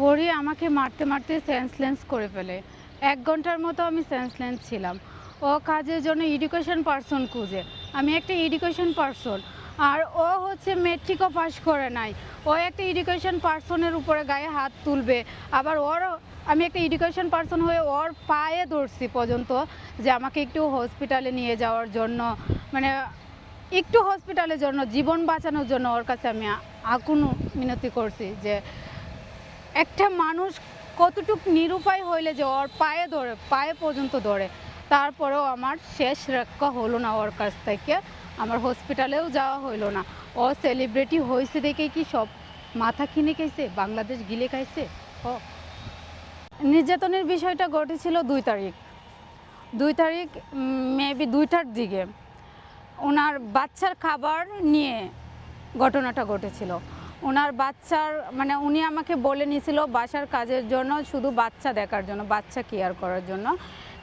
পরি আমাকে মারতে মারতে সেন্সলেন্স করে ফেলে। এক ঘণ্টার মতো আমি সেন্সলেন্স ছিলাম। ও কাজের জন্য এডুকেশন পার্সন খুঁজে। আমি একটা এডুকেশন পার্সন আর ও হচ্ছে মেট্রিকও পাস করে নাই। ও একটা এডুকেশন পার্সনের উপরে গায়ে হাত তুলবে। আবার ওরও, আমি একটা এডুকেশন পার্সন হয়ে ওর পায়ে ধরছি পর্যন্ত যে আমাকে একটু হসপিটালে নিয়ে যাওয়ার জন্য। মানে একটু হসপিটালের জন্য, জীবন বাঁচানোর জন্য ওর কাছে আমি আকুন মিনতি করছি যে একটা মানুষ কতটুক নিরুপায় হইলে যে ওর পায়ে ধরে, পায়ে পর্যন্ত ধরে, তারপরেও আমার শেষ রক্ষা হলো না ওর কাছ থেকে। আমার হসপিটালেও যাওয়া হইল না। ও সেলিব্রিটি হয়েছে দেখে কি সব মাথা কিনে খাইছে? বাংলাদেশ গিলে খাইছে? ও নির্যাতনের বিষয়টা ঘটেছিল দুই তারিখ। দুই তারিখ মেবি দুইটার দিকে। ওনার বাচ্চার খাবার নিয়ে ঘটনাটা ঘটেছিল। ওনার বাচ্চার মানে উনি আমাকে বলে নিয়েছিল বাসার কাজের জন্য শুধু বাচ্চা দেখার জন্য, বাচ্চা কেয়ার করার জন্য।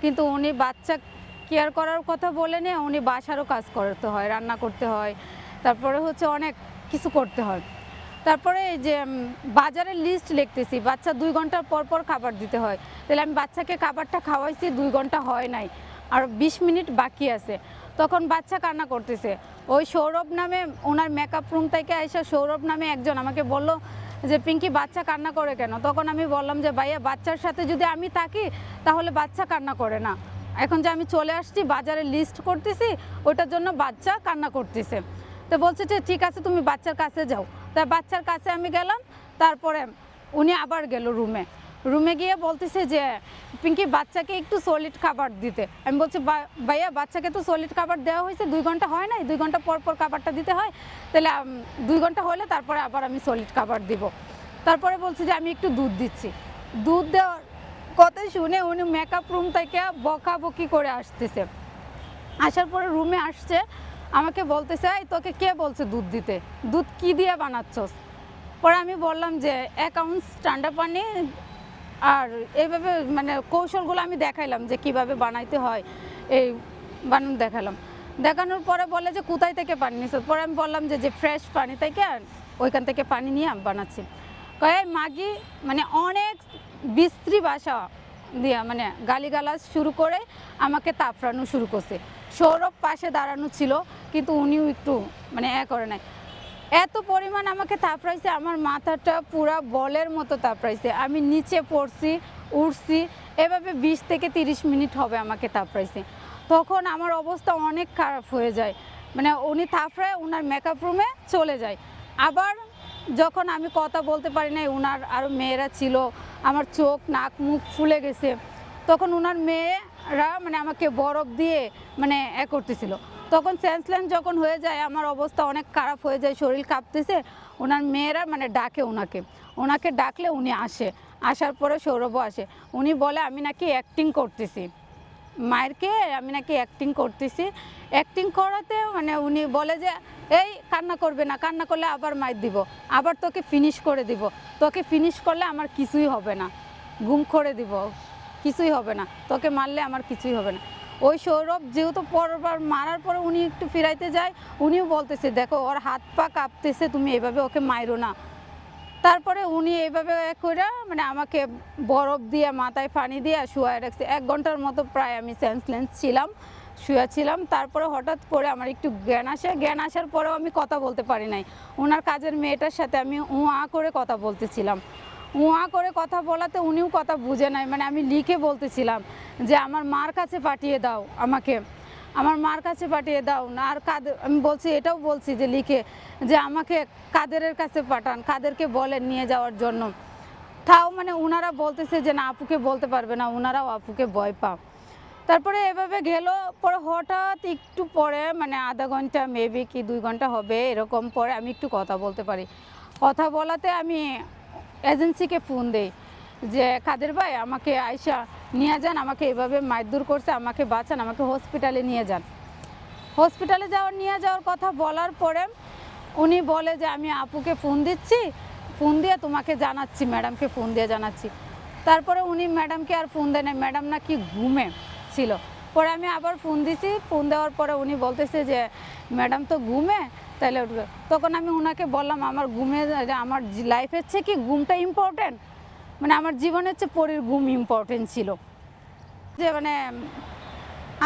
কিন্তু উনি বাচ্চা কেয়ার করার কথা বলে নিয়ে উনি বাসারও কাজ করতে হয়, রান্না করতে হয়। তারপরে হচ্ছে অনেক কিছু করতে হয়। তারপরে এই যে বাজারের লিস্ট লিখতেছি, বাচ্চা দুই ঘণ্টার পর পর খাবার দিতে হয়। তাহলে আমি বাচ্চাকে খাবারটা খাওয়াইছি, দুই ঘণ্টা হয় নাই। আর বিশ মিনিট বাকি আছে। তখন বাচ্চা কান্না করতেছে। ওই সৌরভ নামে ওনার মেকআপ রুম থেকে এসে সৌরভ নামে একজন আমাকে বলল যে, পিঙ্কি, বাচ্চা কান্না করে কেন? তখন আমি বললাম যে, ভাইয়া, বাচ্চার সাথে যদি আমি থাকি, তাহলে বাচ্চা কান্না করে না। এখন যে আমি চলে আসছি, বাজারে লিস্ট করতেছি, ওটার জন্য বাচ্চা কান্না করতেছে। তো বলছে যে, ঠিক আছে, তুমি বাচ্চার কাছে যাও। তা বাচ্চার কাছে আমি গেলাম, তারপরে উনি আবার গেল রুমে রুমে গিয়ে বলতেছে যে, পিঙ্কি, বাচ্চাকে একটু সলিড খাবার দিতে। আমি বলছি, "বা- ভাইয়া, বাচ্চাকে তো সলিড খাবার দেওয়া হয়েছে, দুই ঘণ্টা হয় নাই? দুই ঘণ্টা পর পর খাবারটা দিতে হয়? তাহলে দুই ঘণ্টা হলে তারপরে আবার আমি সলিড খাবার দিব। তারপরে বলছি যে, আমি একটু দুধ দিচ্ছি। দুধ দেওয়ার কথাই শুনে উনি মেকআপ রুম থেকে বকাবকি করে আসতেছে। আসার পরে রুমে আসছে, আমাকে বলতেছে, এই, তোকে কে বলছে দুধ দিতে? দুধ কি দিয়ে বানাচ্ছস? পরে আমি বললাম যে অ্যাকাউন্টস ঠান্ডা পানি আর এইভাবে মানে কৌশলগুলো আমি দেখাইলাম যে কীভাবে বানাইতে হয়, এই বানানো দেখালাম। দেখানোর পরে বলে যে কোথায় থেকে পানি নিছ? পরে আমি বললাম যে যে ফ্রেশ পানি থেকে ওইখান থেকে পানি নিয়ে আমি বানাচ্ছি। কয়ে মাগি মানে অনেক বিস্ত্রী ভাষা দিয়া মানে গালিগালাজ শুরু করে আমাকে তাপড়ানো শুরু করছে। সৌরভ পাশে দাঁড়ানো ছিল, কিন্তু উনিও একটু মানে এ করে নাই। এত পরিমাণ আমাকে তাপড়াইছে আমার মাথাটা পুরা বলের মতো তাপড়াইছে আমি নিচে পড়ছি, উঠছি, এভাবে বিশ থেকে তিরিশ মিনিট হবে আমাকে তাপড়াইছে তখন আমার অবস্থা অনেক খারাপ হয়ে যায়। মানে উনি তাপড়ায় ওনার মেকআপ রুমে চলে যায়। আবার যখন আমি কথা বলতে পারি নাই ওনার আরও মেয়েরা ছিল, আমার চোখ, নাক, মুখ ফুলে গেছে। তখন ওনার মেয়েরা মানে আমাকে বরফ দিয়ে মানে এ করতেছিল। তখন সেন্সলেন্স যখন হয়ে যায়, আমার অবস্থা অনেক খারাপ হয়ে যায়, শরীর কাঁপতেছে। ওনার মেয়েরা মানে ডাকে ওনাকে ওনাকে ডাকলে উনি আসে। আসার পরে সৌরভও আসে। উনি বলে, আমি নাকি অ্যাক্টিং করতেছি। মায়েরকে, আমি নাকি অ্যাক্টিং করতেছি। অ্যাক্টিং করাতে মানে উনি বলে যে, এই কান্না করবে না, কান্না করলে আবার মায়ের দিব। আবার তোকে ফিনিশ করে দিব। তোকে ফিনিশ করলে আমার কিছুই হবে না। গুম করে দিব। কিছুই হবে না। তোকে মারলে আমার কিছুই হবে না। ওই সৌরভ যেহেতু পরবার মারার পরে উনি একটু ফিরাইতে যায়, উনিও বলতেছে, দেখো, ওর হাত পা কাঁপতেছে, তুমি এভাবে ওকে মাইরো না। তারপরে উনি এইভাবে করে মানে আমাকে বরফ দিয়ে, মাথায় পানি দিয়ে শুয়ে রাখছে। এক ঘণ্টার মতো প্রায় আমি সেন্সলেন্স ছিলাম শুয়ে ছিলাম তারপরে হঠাৎ করে আমার একটু জ্ঞান আসে। জ্ঞান আসার পরেও আমি কথা বলতে পারি নাই। ওনার কাজের মেয়েটার সাথে আমি উঁ আ করে কথা বলতেছিলাম। উঁ করে কথা বলাতে উনিও কথা বুঝে নাই। মানে আমি লিখে বলতেছিলাম যে, আমার মার কাছে পাঠিয়ে দাও আমাকে। আমার মার কাছে পাঠিয়ে দাও। না, আর কাদের আমি বলছি, এটাও বলছি যে, লিখে যে, আমাকে কাদেরের কাছে পাঠান। কাদেরকে বলেন নিয়ে যাওয়ার জন্য। তাও মানে ওনারা বলতেছে যে, না, আপুকে বলতে পারবে না। ওনারাও আপুকে ভয় পা তারপরে এভাবে গেল। পরে হঠাৎ একটু পরে মানে আধা ঘণ্টা মেবি কি দুই ঘণ্টা হবে, এরকম পরে আমি একটু কথা বলতে পারি। কথা বলাতে আমি এজেন্সিকে ফোন দেই যে, কাদের ভাই, আমাকে আয়সা নিয়ে যান, আমাকে এভাবে মারধর করছে, আমাকে বাঁচান, আমাকে হসপিটালে নিয়ে যান। হসপিটালে যাওয়ার, নিয়ে যাওয়ার কথা বলার পরে উনি বলে যে, আমি আপুকে ফোন দিচ্ছি, ফোন দিয়ে তোমাকে জানাচ্ছি, ম্যাডামকে ফোন দিয়ে জানাচ্ছি। তারপরে উনি ম্যাডামকে আর ফোন দেয় না, ম্যাডাম নাকি ঘুমে ছিল। পরে আমি আবার ফোন দিছি, ফোন দেওয়ার পরে উনি বলতেছে যে, ম্যাডাম তো ঘুমে তাহলে উঠবে। তখন আমি ওনাকে বললাম, আমার ঘুমে আমার লাইফের চেয়ে কি ঘুমটা ইম্পর্টেন্ট মানে আমার জীবনের চেয়ে পরীর ঘুম ইম্পর্টেন্ট ছিল। যে মানে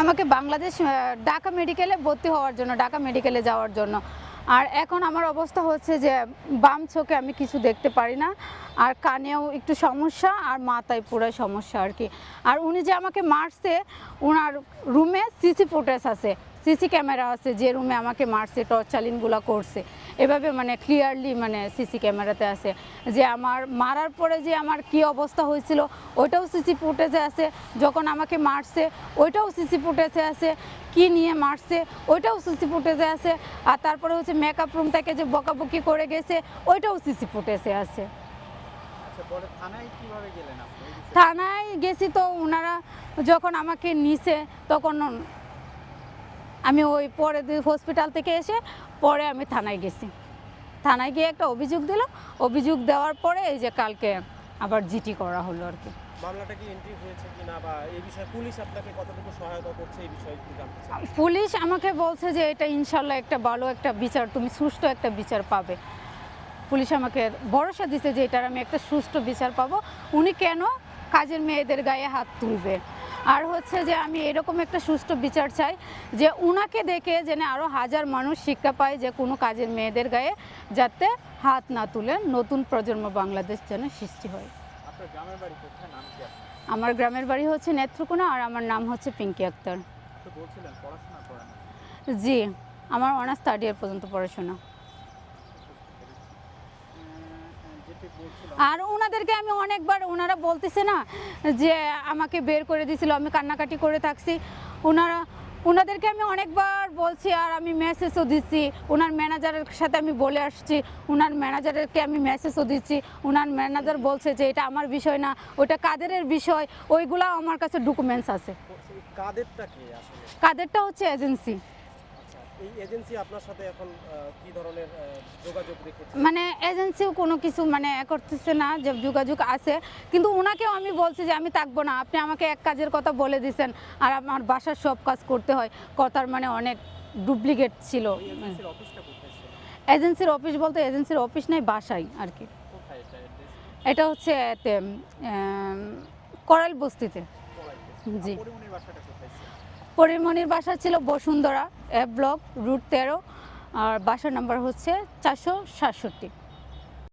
আমাকে বাংলাদেশ ঢাকা মেডিকেলে ভর্তি হওয়ার জন্য, ঢাকা মেডিকেলে যাওয়ার জন্য। আর এখন আমার অবস্থা হচ্ছে যে বাম চোখে আমি কিছু দেখতে পারি না। আর কানেও একটু সমস্যা আর মাথায় পুরো সমস্যা আর কি। আর উনি যে আমাকে মারছে ওনার রুমে সিসি ফুটেজ আছে, সিসি ক্যামেরা আছে, যে রুমে আমাকে মারছে, টর্চ চালিনগুলো করছে। এভাবে মানে ক্লিয়ারলি মানে সিসি ক্যামেরাতে আছে। যে আমার মারার পরে যে আমার কি অবস্থা হয়েছিল, ওইটাও সিসি ফুটেজে আছে। যখন আমাকে মারছে, ওইটাও সিসি ফুটেজে আছে। কি নিয়ে মারছে, ওইটাও সিসি ফুটেজে আছে। আর তারপরে হচ্ছে মেকআপ রুম যে বকাবকি করে গেছে, ওইটাও সিসি ফুটেজে আছে। পরে থানায় কীভাবে গেলেন আপনি? থানায় গেছি তো ওনারা যখন আমাকে নিছে তখন আমি ওই পরে হসপিটাল থেকে এসে পরে আমি থানায় গেছি। থানায় গিয়ে একটা অভিযোগ দিল। অভিযোগ দেওয়ার পরে এই যে কালকে আবার জিটি করা হলো আর কি। মামলাটা কি এন্ট্রি হয়েছে কিনা বা এই বিষয়ে পুলিশ আপনাকে কতটুকু সহায়তা করছে এই বিষয়ে একটু জানতে চাই। পুলিশ আমাকে বলছে যে এটা ইনশাল্লাহ একটা ভালো একটা বিচার তুমি সুষ্ঠু একটা বিচার পাবে। পুলিশ আমাকে ভরসা দিছে যে এটার আমি একটা সুষ্ঠু বিচার পাবো। উনি কেন কাজের মেয়েদের গায়ে হাত তুলবে? আর হচ্ছে যে আমি এরকম একটা সুষ্ঠু বিচার চাই যে উনাকে দেখে যেন আরও হাজার মানুষ শিক্ষা পায় যে কোনো কাজের মেয়েদের গায়ে যাতে হাত না তুলে নতুন প্রজন্ম বাংলাদেশ যেন সৃষ্টি হয়। আমার গ্রামের বাড়ি হচ্ছে নেত্রকোনা আর আমার নাম হচ্ছে পিঙ্কি আক্তার। জি আমার অনার্স থার্ড ইয়ার পর্যন্ত পড়াশোনা। আর ওনাদেরকে আমি অনেকবার ওনারা বলতেছে না যে আমাকে বের করে দিয়েছিল আমি কান্নাকাটি করে থাকছি। ওনারা ওনাদেরকে আমি অনেকবার বলছি আর আমি মেসেজও দিচ্ছি। ওনার ম্যানেজারের সাথে আমি বলে আসছি। ওনার ম্যানেজারকে আমি মেসেজও দিচ্ছি। ওনার ম্যানেজার বলছে যে এটা আমার বিষয় না ওটা কাদেরের বিষয় ওইগুলো আমার কাছে ডকুমেন্টস আছে। কাদেরটা কাদেরটা হচ্ছে এজেন্সি এই এজেন্সি আপনার সাথে এখন কি ধরনের যোগাযোগ রেখেছে? মানে এজেন্সিও কোনো কিছু মানে করতেছে না যে যোগাযোগ আছে। কিন্তু ওনাকেও আমি বলছি যে আমি থাকব না। আপনি আমাকে এক কাজের কথা বলে দিয়েছেন আর আমার বাসার সব কাজ করতে হয়। কথার মানে অনেক ডুপ্লিকেট ছিল। এজেন্সির অফিস বলতে এজেন্সির অফিস নেই বাসাই আর কি। এটা হচ্ছে উম, বস্তিতে। জি। পরিমণির বাসা ছিল বসুন্ধরা এ ব্লক রুট তেরো আর বাসার নাম্বার হচ্ছে চারশো সাতষট্টি।